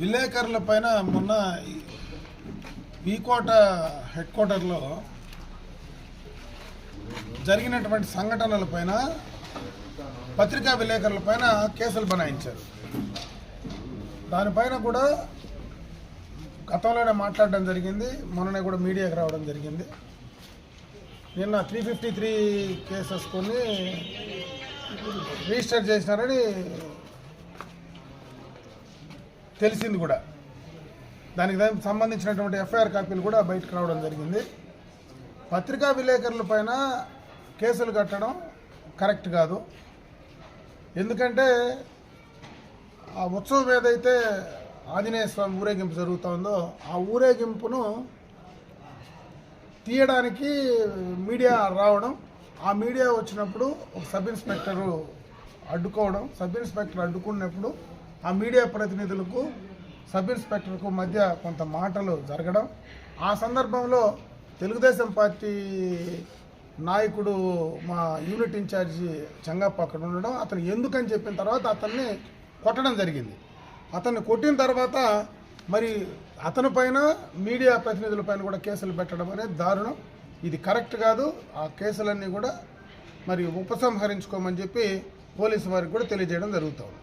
విలేకరుల పైన మొన్న వీకోట హెడ్ క్వార్టర్లో జరిగినటువంటి సంఘటనల పైన పత్రికా విలేకరుల పైన కేసులు బనాయించారు. దానిపైన కూడా గతంలోనే మాట్లాడడం జరిగింది మొన్ననే కూడా మీడియాకి రావడం జరిగింది. నిన్న త్రీ ఫిఫ్టీ త్రీ కేసెస్ కొన్ని రిజిస్టర్ చేసినారని తెలిసింది కూడా. దానికి దానికి సంబంధించినటువంటి ఎఫ్ఐఆర్ కాపీలు కూడా బయటకు రావడం జరిగింది. పత్రికా విలేకరుల పైన కేసులు కట్టడం కరెక్ట్ కాదు. ఎందుకంటే ఆ ఉత్సవం ఏదైతే ఆంజనేయ స్వామి ఊరేగింపు జరుగుతుందో ఆ ఊరేగింపును తీయడానికి మీడియా రావడం ఆ మీడియా వచ్చినప్పుడు ఒక సబ్ ఇన్స్పెక్టరు అడ్డుకోవడం సబ్ ఇన్స్పెక్టర్ అడ్డుకున్నప్పుడు ఆ మీడియా ప్రతినిధులకు సబ్ ఇన్స్పెక్టర్కు మధ్య కొంత మాటలు జరగడం. ఆ సందర్భంలో తెలుగుదేశం పార్టీ నాయకుడు మా యూనిట్ ఇన్ఛార్జి చెంగప్ప అక్కడ ఉండడం అతను ఎందుకని చెప్పిన తర్వాత అతన్ని కొట్టడం జరిగింది. అతన్ని కొట్టిన తర్వాత మరి అతని పైన మీడియా ప్రతినిధుల పైన కూడా కేసులు పెట్టడం అనేది దారుణం. ఇది కరెక్ట్ కాదు. ఆ కేసులన్నీ కూడా మరి ఉపసంహరించుకోమని చెప్పి పోలీసు వారికి కూడా తెలియజేయడం జరుగుతుంది.